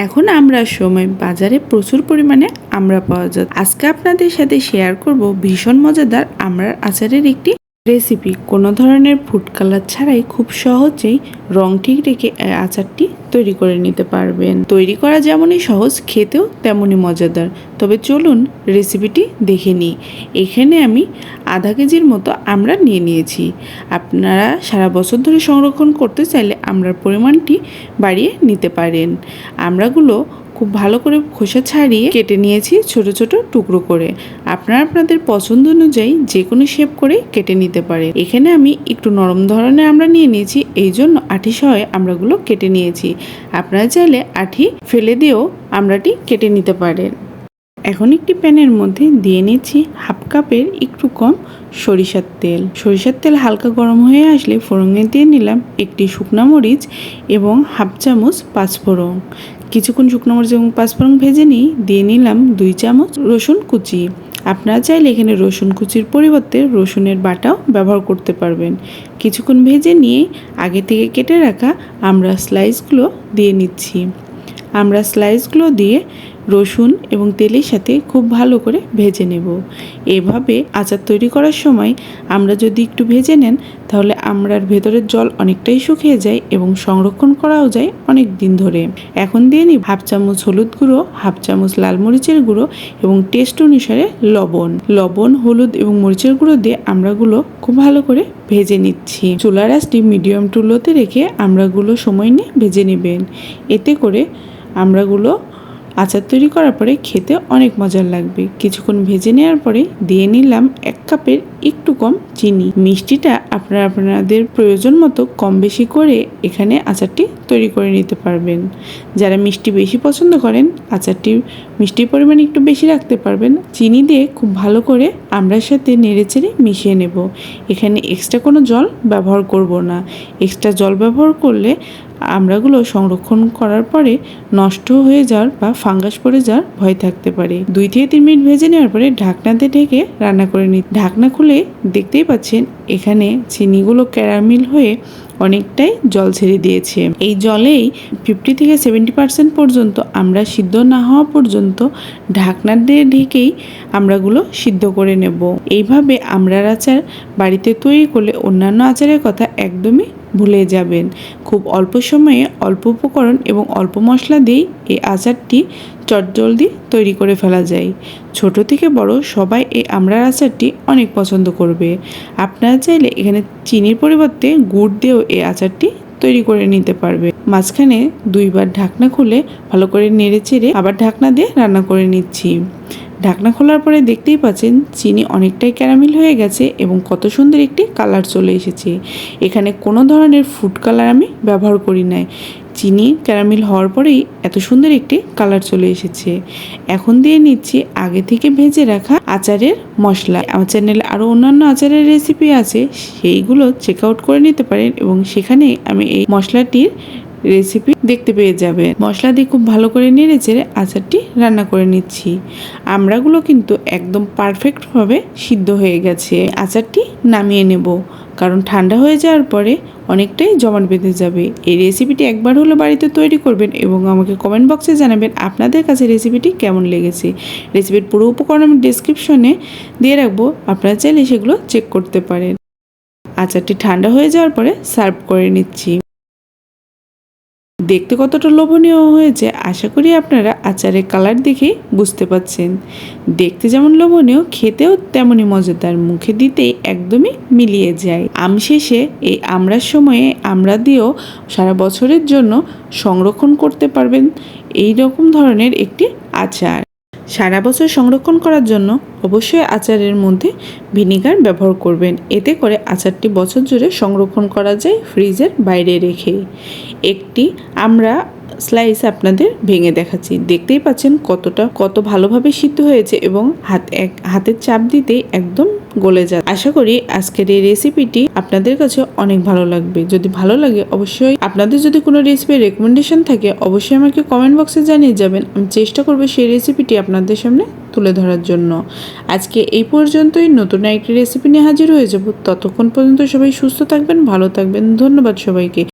এখন আমরা সময় বাজারে প্রচুর পরিমাণে আমরা পাওয়া যায় আজকে আপনাদের সাথে শেয়ার করব ভীষণ মজাদার আমরার আচারের একটি রেসিপি কোনো ধরনের ফুড কালার ছাড়াই খুব সহজেই রং ঠিক রেখে আচারটি তৈরি করে নিতে পারবেন। তৈরি করা যেমনই সহজ, খেতেও তেমনই মজাদার। তবে চলুন রেসিপিটি দেখে নিই। এখানে আমি আধা কেজির মতো আমরা নিয়ে নিয়েছি। আপনারা সারা বছর ধরে সংরক্ষণ করতে চাইলে আমরার পরিমাণটি বাড়িয়ে নিতে পারেন। আমরাগুলো খুব ভালো করে খোসা ছাড়িয়ে কেটে নিয়েছি ছোট ছোট টুকরো করে। আপনারা আপনাদের পছন্দ অনুযায়ী যে কোনো শেপ করে কেটে নিতে পারেন এখানে আমি একটু নরম ধরনের আমরা নিয়ে নিয়েছি এই জন্য আঠি সহে আমরাগুলো কেটে নিয়েছি। আপনারা চাইলে আঠি ফেলে দিয়েও আমরাটি কেটে নিতে পারেন। এখন একটি প্যানের মধ্যে দিয়ে নিচ্ছি হাফ কাপের একটু কম সরিষার তেল। সরিষার তেল হালকা গরম হয়ে আসলে ফোড়নে দিয়ে নিলাম একটি শুকনা মরিচ এবং হাফ চামচ পাঁচফোড়ন। কিছুক্ষণ শুকনো মরিচ এবং পাঁচফোড়ন ভেজে নিই, দিয়ে নিলাম দুই চামচ রসুন কুচি। আপনারা চাইলে এখানে রসুন কুচির পরিবর্তে রসুনের বাটাও ব্যবহার করতে পারবেন। কিছুক্ষণ ভেজে নিয়ে আগে থেকে কেটে রাখা আমরা স্লাইসগুলো দিয়ে নিচ্ছি। আমরা স্লাইসগুলো দিয়ে রসুন এবং তেলের সাথে খুব ভালো করে ভেজে নেব। এভাবে আচার তৈরি করার সময় আমরা যদি একটু ভেজে নেন, তাহলে আমরার ভেতরের জল অনেকটাই শুকিয়ে যায় এবং সংরক্ষণ করাও যায় অনেক দিন ধরে। এখন দিয়ে নিই হাফ চামচ হলুদ গুঁড়ো, হাফ চামচ লাল মরিচের গুঁড়ো এবং টেস্ট অনুসারে লবণ। লবণ, হলুদ এবং মরিচের গুঁড়ো দিয়ে আমরাগুলো খুব ভালো করে ভেজে নিচ্ছি। চুলার আঁচটি মিডিয়াম টু লোতে রেখে আমরাগুলো সময় নিয়ে ভেজে নেবেন। এতে করে আমরাগুলো আচার তৈরি করার পরে খেতে অনেক মজার লাগবে। কিছুক্ষণ ভেজে নেওয়ার পরে দিয়ে নিলাম এক কাপের একটু কম চিনি। মিষ্টিটা আপনারা আপনাদের প্রয়োজন মতো কম বেশি করে এখানে আচারটি তৈরি করে নিতে পারবেন। যারা মিষ্টি বেশি পছন্দ করেন, আচারটি মিষ্টির পরিমাণ একটু বেশি রাখতে পারবেন। চিনি দিয়ে খুব ভালো করে আমরার সাথে নেড়েচেড়ে মিশিয়ে নেব। এখানে এক্সট্রা কোনো জল ব্যবহার করব না। এক্সট্রা জল ব্যবহার করলে আমরাগুলো সংরক্ষণ করার পরে নষ্ট হয়ে যাওয়ার বা ফাঙ্গাস পড়ে যাওয়ার ভয় থাকতে পারে। দুই থেকে তিন মিনিট ভেজে নেওয়ার পরে ঢাকনাতে ঢেকে রান্না করে নিই। ঢাকনা খুলে দেখতেই পাচ্ছেন এখানে চিনিগুলো ক্যারামিল হয়ে অনেকটাই জল ছেড়ে দিয়েছে। এই জলেই ফিফটি থেকে সেভেন্টি পার্সেন্ট পর্যন্ত আমরা সিদ্ধ না হওয়া পর্যন্ত ঢাকনা দিয়ে ঢেকেই আমরাগুলো সিদ্ধ করে নেব। এইভাবে আমরার আচার বাড়িতে তৈরি করলে অন্যান্য আচারের কথা একদমই ভুলে যাবেন। খুব অল্প সময়ে অল্প উপকরণ এবং অল্প মশলা দিয়েই এই আচারটি চটজলদি তৈরি করে ফেলা যায়। ছোট থেকে বড় সবাই এই আমড়ার আচারটি অনেক পছন্দ করবে। আপনারা চাইলে এখানে চিনির পরিবর্তে গুড় দিয়েও এই আচারটি তৈরি করে নিতে পারবে। মাঝখানে দুইবার ঢাকনা খুলে ভালো করে নেড়ে চেড়ে আবার ঢাকনা দিয়ে রান্না করে নিচ্ছি। ঢাকনা খোলার পরে দেখতেই পাচ্ছেন চিনি অনেকটাই ক্যারামিল হয়ে গেছে এবং কত সুন্দর একটি কালার চলে এসেছে। এখানে কোনো ধরনের ফুড কালার আমি ব্যবহার করি নাই। চিনি ক্যারামিল হওয়ার পরেই এত সুন্দর একটি কালার চলে এসেছে। এখন দিয়ে নিচ্ছি আগে থেকে ভেজে রাখা আচারের মশলা। আমার চ্যানেলে আরও অন্যান্য আচারের রেসিপি আছে, সেইগুলো চেক আউট করে নিতে পারেন এবং সেখানে আমি এই মশলাটির রেসিপি দেখতে পেয়ে যাবে। মশলা দিয়ে খুব ভালো করে নেড়ে চেড়ে আচারটি রান্না করে নিচ্ছি। আমড়াগুলো কিন্তু একদম পারফেক্টভাবে সিদ্ধ হয়ে গেছে। আচারটি নামিয়ে নেব, কারণ ঠান্ডা হয়ে যাওয়ার পরে অনেকটাই জমাট বেঁধে যাবে। এই রেসিপিটি একবার হলো বাড়িতে তৈরি করবেন এবং আমাকে কমেন্ট বক্সে জানাবেন আপনাদের কাছে রেসিপিটি কেমন লেগেছে। রেসিপির পুরো উপকরণ আমি ডিসক্রিপশনে দিয়ে রাখব, আপনারা চাইলে সেগুলো চেক করতে পারেন। আচারটি ঠান্ডা হয়ে যাওয়ার পরে সার্ভ করে নিচ্ছি। দেখতে কতটা লোভনীয় হয়েছে আশা করি আপনারা আচারের কালার দেখেই বুঝতে পাচ্ছেন দেখতে যেমন লোভনীয়, খেতেও তেমনই মজাদার, মুখে দিতেই একদমই মিলিয়ে যায়। আম শেষে এই আমরার সময়ে আমরা দিয়েও সারা বছরের জন্য সংরক্ষণ করতে পারবেন। এই রকম ধরনের একটি আচার। সারা বছর সংরক্ষণ করার জন্য অবশ্যই আচারের মধ্যে ভিনিগার ব্যবহার করবেন। এতে করে আচারটি বছর জুড়ে সংরক্ষণ করা যায় ফ্রিজের বাইরে রেখে। একটি আমরা স্লাইস আপনাদের ভেঙে দেখাচ্ছি। দেখতেই পাচ্ছেন কতটা, কত ভালোভাবে সিদ্ধ হয়েছে এবং হাত, এক, হাতের চাপ দিতেই একদম গলে যায় আশা করি আজকের এই রেসিপিটি আপনাদের কাছে অনেক ভালো লাগবে। যদি ভালো লাগে অবশ্যই আপনাদের যদি কোনো রেসিপির রেকমেন্ডেশন থাকে, অবশ্যই আমাকে কমেন্ট বক্সে জানিয়ে যাবেন। আমি চেষ্টা করব সেই রেসিপিটি আপনাদের সামনে তুলে ধরার জন্য। আজকে এই পর্যন্তই। নতুন আরেকটি রেসিপি নিয়ে হাজির হয়ে যাব। ততক্ষণ পর্যন্ত সবাই সুস্থ থাকবেন, ভালো থাকবেন। ধন্যবাদ সবাইকে।